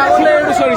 সামনে সরি।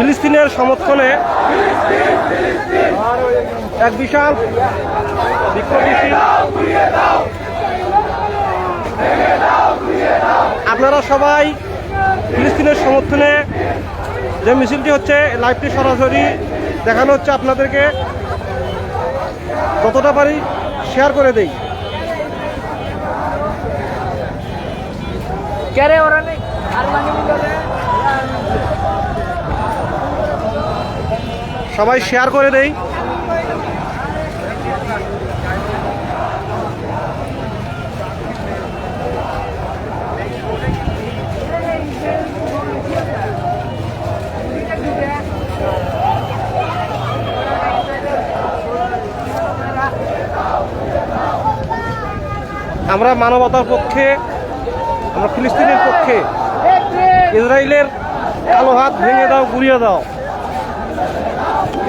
ফিলিস্তিনের সমর্থনে এক বিশাল। আপনারা সবাই ফিলিস্তিনের সমর্থনে যে মিছিলটি হচ্ছে, লাইভটি সরাসরি দেখানো হচ্ছে আপনাদেরকে। যতটা পারি শেয়ার করে দেই। ক্যারে ওরা নেই? আর মানে সবাই শেয়ার করে দেই। আমরা মানবতার পক্ষে, আমরা ফিলিস্তিনের পক্ষে, ইসরায়েলের কালো হাত ভেঙে দাও গুড়িয়ে দাও।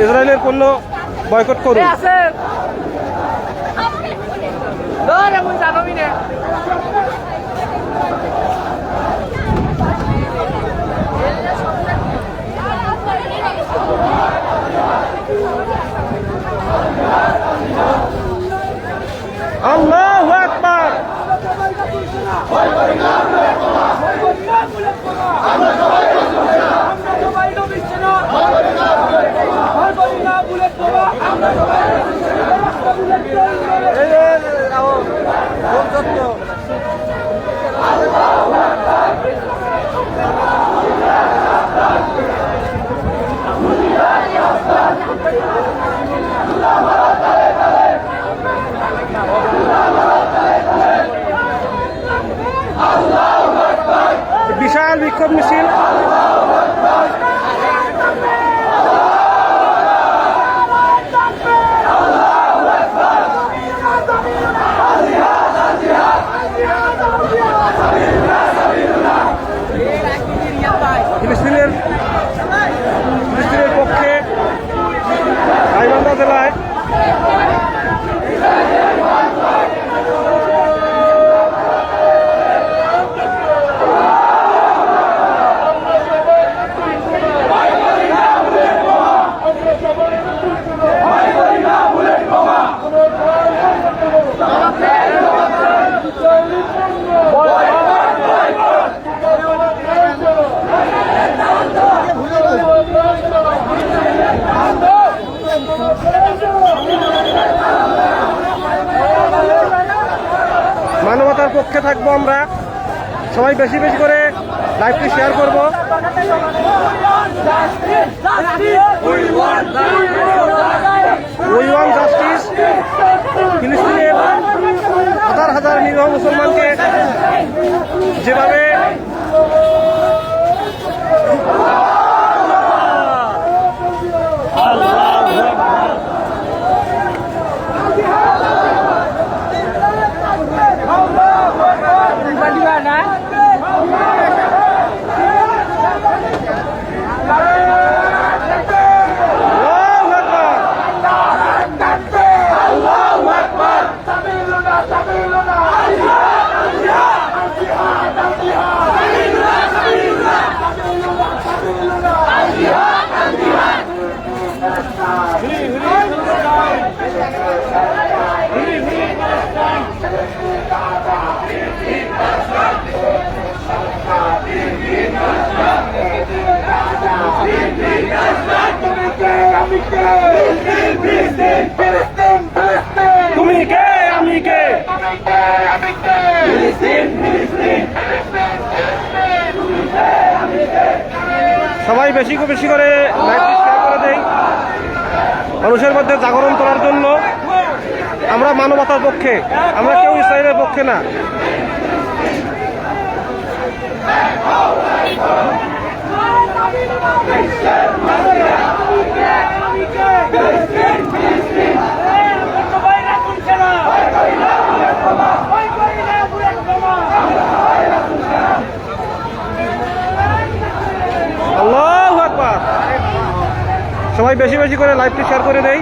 ইসরায়েলের পণ্য বয়কট করুন। আছে। বিক্ষোভ মিছিল ফিলিস্তিনের ফিলিস্তিনের পক্ষে গাইবান্ধা জেলায় মানবতার পক্ষে থাকব আমরা। সবাই বেশি বেশি করে লাইভটি শেয়ার করব। সবাই বেশি বেশি করে লাইভটি শেয়ার করে দেয় মানুষের মধ্যে জাগরণ করার জন্য আমরা মানবতার পক্ষে আমরা কেউ ইসরায়েলের পক্ষে না। সবাই বেশি বেশি করে লাইভটি শেয়ার করে দেই।